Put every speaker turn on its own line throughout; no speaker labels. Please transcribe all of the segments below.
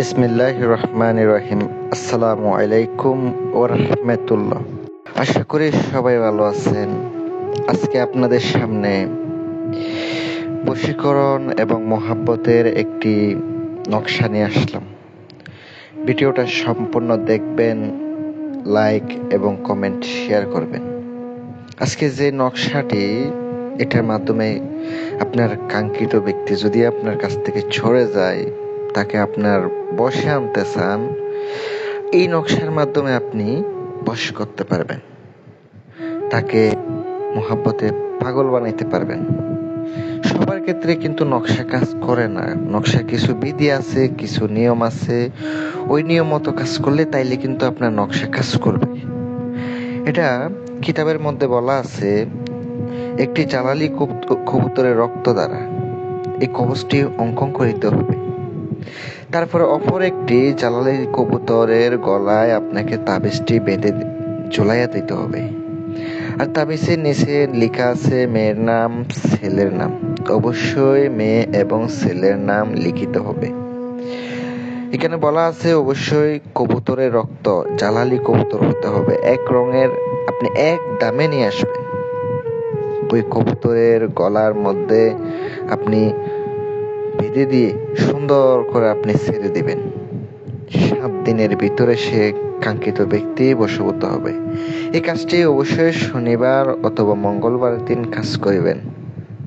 বিসমিল্লাহ রহমান রহিম আসসালামু আলাইকুম ও রহমতুল্লাহ আশা করি সবাই ভালো আছেন। আজকে আপনাদের সামনে বশীকরণ এবং মোহাব্বতের একটি নকশা নিয়ে আসলাম। ভিডিওটা সম্পূর্ণ দেখবেন, লাইক এবং কমেন্ট শেয়ার করবেন। আজকে যে নকশাটি, এটার মাধ্যমে আপনার কাঙ্ক্ষিত ব্যক্তি যদি আপনার কাছ থেকে ছড়ে যায় তাকে আপনার বসে আনতে চান, এই নকশার মাধ্যমে আপনি বশ করতে পারবেন। তাকে মোহাব্বতে পাগল বানাইতে পারবেন। সবার ক্ষেত্রে কিন্তু নকশা কাজ করে না। নকশা কিছু বিধি আছে, কিছু নিয়ম আছে। ওই নিয়ম মতো কাজ করলে তাইলে কিন্তু আপনার নকশা কাজ করবে। এটা কিতাবের মধ্যে বলা আছে, একটি জালালি কবুতরের রক্ত দ্বারা। এই কবচটি অঙ্কন করিতে হবে। তারপরে অপর একটি জালালি কবুতরের গলায় আপনাকে তাবিজটি বেঁধে ঝোলাইয়া দিতে হবে। আর তাবিজের নিচে লেখা আছে, মেয়ের নাম ছেলের নাম। অবশ্যই মেয়ে এবং ছেলের নাম লিখিত হবে। এখানে বলা আছে, অবশ্যই কবুতরের রক্ত, জালালি কবুতর হতে হবে। এক রঙের, আপনি এক দামে নিয়ে আসবেন। ওই কবুতরের গলার মধ্যে আপনি বেঁধে দিয়ে সুন্দর করে আপনি ছেড়ে দিবেন। সাত দিনের ভিতরে সে কাঙ্ক্ষিত ব্যক্তি বশভূত হবে। এই কাজটি অবশ্যই শনিবার অথবা মঙ্গলবার দিন কাজ করিবেন।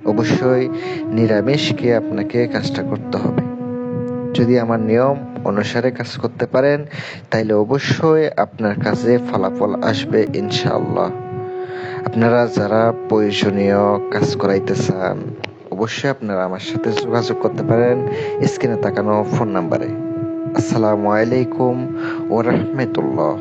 অবশ্যই নিরামিষকে আপনাকে কাজটা করতে হবে। যদি আমার নিয়ম অনুসারে কাজ করতে পারেন, তাইলে অবশ্যই আপনার কাছে ফলাফল আসবে ইনশাআল্লাহ। আপনারা যারা প্রয়োজনীয় কাজ করাইতে চান অবশ্যই আপনারা আমার সাথে যোগাযোগ করতে পারেন স্ক্রিনে তাকানো ফোন নাম্বারে। আসসালামু আলাইকুম ও রহমতুল্লাহ।